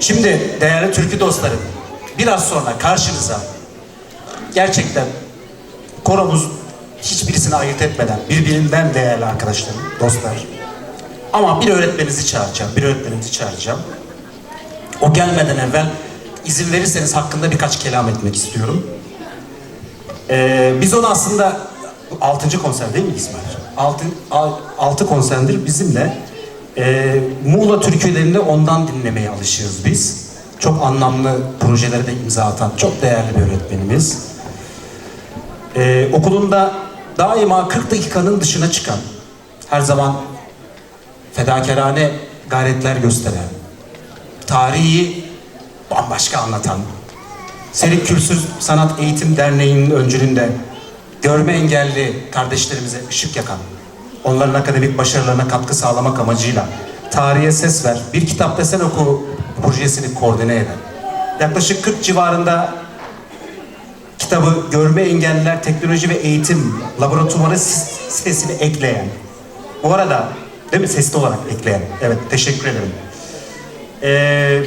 Şimdi değerli türkü dostlarım, biraz sonra karşınıza gerçekten koromuz hiçbirisini ayırt etmeden birbirinden değerli arkadaşlarım, dostlar. Ama bir öğretmeninizi çağıracağım, bir öğretmenimizi çağıracağım. O gelmeden evvel izin verirseniz hakkında birkaç kelam etmek istiyorum. Ee, biz onu aslında altıncı konser değil mi İsmail? Altı, al- altı konserdir bizimle. Ee, Muğla türkülerini ondan dinlemeye alışığız biz. Çok anlamlı projelere de imza atan çok değerli bir öğretmenimiz. Ee, okulunda daima 40 dakikanın dışına çıkan, her zaman fedakarane gayretler gösteren, tarihi bambaşka anlatan, Serik Külsüz Sanat Eğitim Derneği'nin öncülüğünde görme engelli kardeşlerimize ışık yakan, onların akademik başarılarına katkı sağlamak amacıyla Tarihe Ses Ver, Bir Kitap Desen Oku projesini koordine eden, yaklaşık 40 civarında kitabı Görme Engelliler Teknoloji ve Eğitim Laboratuvarı sitesini ekleyen, bu arada değil mi? Sesli olarak ekleyen, evet teşekkür ederim. Ee,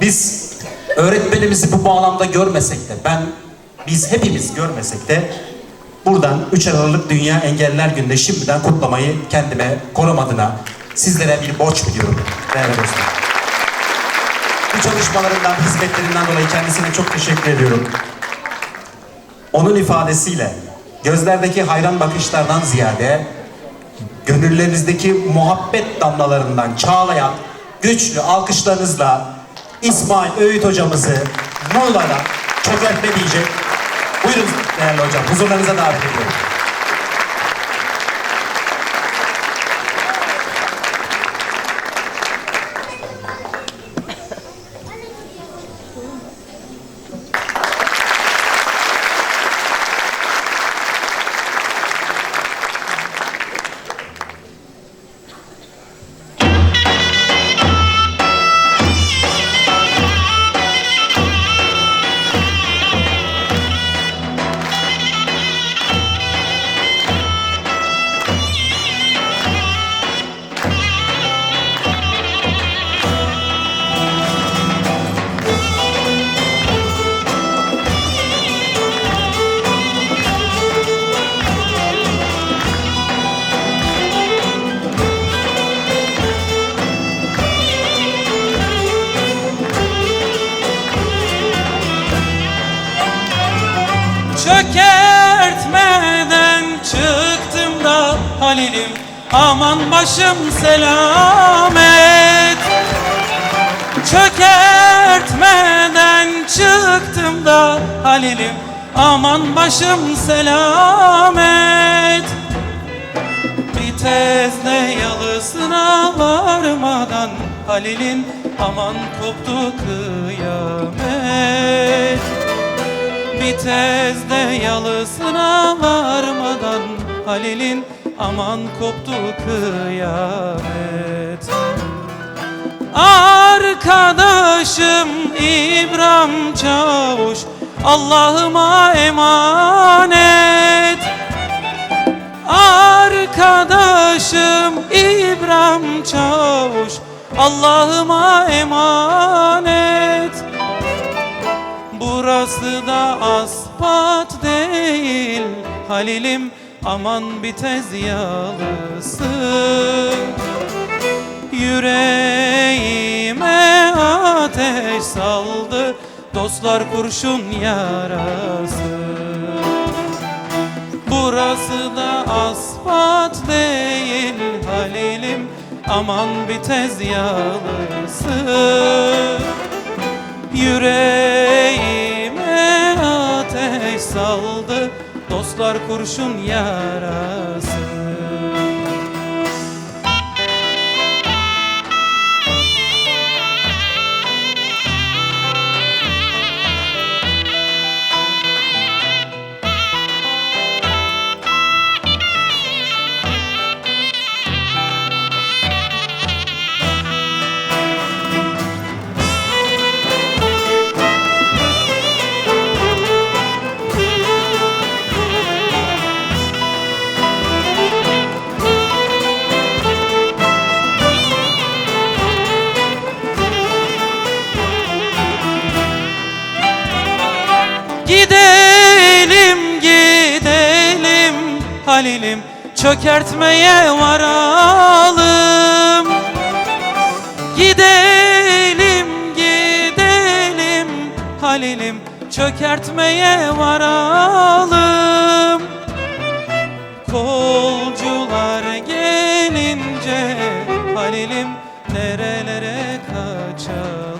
biz öğretmenimizi bu bağlamda görmesek de ben biz hepimiz görmesek de buradan 3 Aralık Dünya Engelliler Günü'nde şimdiden kutlamayı kendime korum adına sizlere bir borç biliyorum değerli dostlar. Bu çalışmalarından, hizmetlerinden dolayı kendisine çok teşekkür ediyorum. Onun ifadesiyle gözlerdeki hayran bakışlardan ziyade gönüllerinizdeki muhabbet damlalarından çağlayan güçlü alkışlarınızla İsmail Öğüt hocamızı Muğla'da çökertme diyecek. Buyurun değerli hocam, huzurlarınıza davet ediyorum. Halil'im Aman başım selamet. Çökertmeden çıktım da Halil'im Aman başım selamet. Bir tezle yalısına varmadan Halil'in aman koptu kıyamet. Bir tezde yalısına varmadan Halil'in aman koptu kıyamet. Arkadaşım İbrahim Çavuş Allah'ıma emanet. Arkadaşım İbrahim Çavuş Allah'ıma emanet. Burası da aspat değil Halil'im aman bir tez yalısı Yüreğime ateş saldı. Dostlar kurşun yarası. Burası da asfalt değil Halil'im. Aman bir tez yalısı Yüreğime ateş saldı Dostlar kurşun yarası Halilim çökertmeye varalım. Gidelim gidelim Halilim çökertmeye varalım. Kolcular gelince Halilim nerelere kaçalım?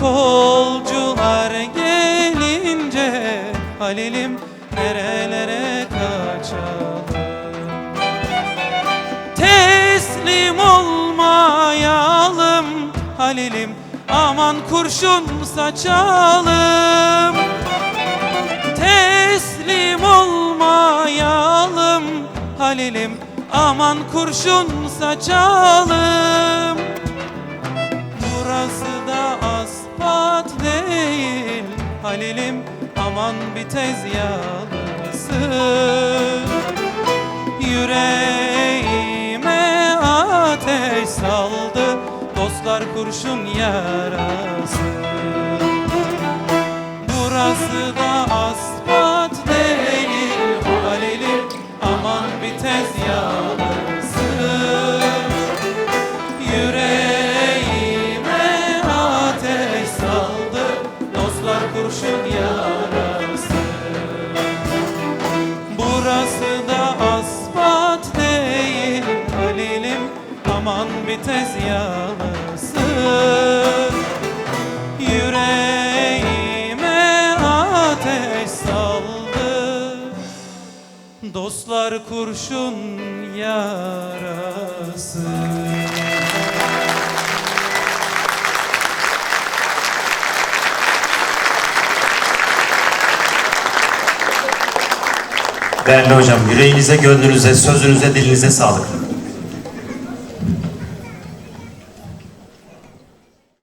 Kolcular gelince Halilim Teslim olmayalım Halilim. Aman kurşun saçalım. Teslim olmayalım Halilim. Aman kurşun saçalım. Burası da aspat değil Halilim. Aman bir tez yağlısı kurşun yarası. Burası da aspat değil Halilim aman bir tez yağlısı. Yüreğime ateş saldı Dostlar kurşun yarası. Burası da asfalt değil Halilim aman bir tez yağlısı Yüreğime ateş saldı Dostlar kurşun yarası Değerli hocam yüreğinize, gönlünüze, sözünüze, dilinize sağlık.